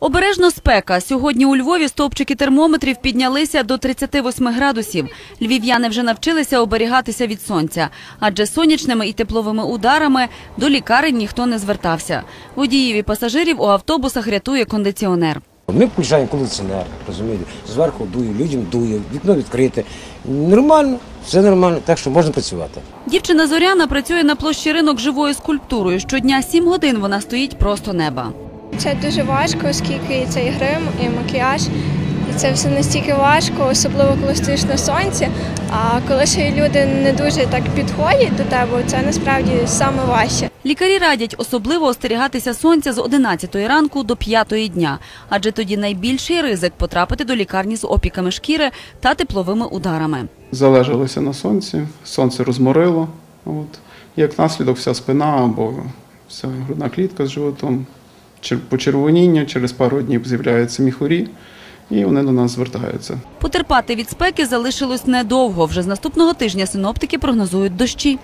Обережно спека. Сьогодні у Львові стовпчики термометрів піднялися до 38 градусів. Львів'яни вже навчилися оберігатися від сонця, адже сонячними і тепловими ударами до лікарень ніхто не звертався. Водіїв і пасажирів у автобусах рятує кондиціонер. Ми включаємо кондиціонер, розумієте, зверху дує, людям дує, вікно відкрите. Нормально, все нормально, так що можна працювати. Дівчина Зоряна працює на площі ринок живою скульптурою. Щодня 7 годин вона стоїть просто неба. Це дуже важко, оскільки і цей грим, і макіяж. І це все настільки важко, особливо коли стоїш на сонці. А коли ще й люди не дуже так підходять до тебе, це насправді саме важче. Лікарі радять особливо остерігатися сонця з 11 ранку до 5 дня, адже тоді найбільший ризик потрапити до лікарні з опіками шкіри та тепловими ударами. залежалися на сонці, сонце розморило. От. Як наслідок, вся спина або вся грудна клітка з животом, почервоніння, через пару днів з'являються міхурі, і вони до нас звертаються. Потерпати від спеки залишилось недовго. Вже з наступного тижня синоптики прогнозують дощі.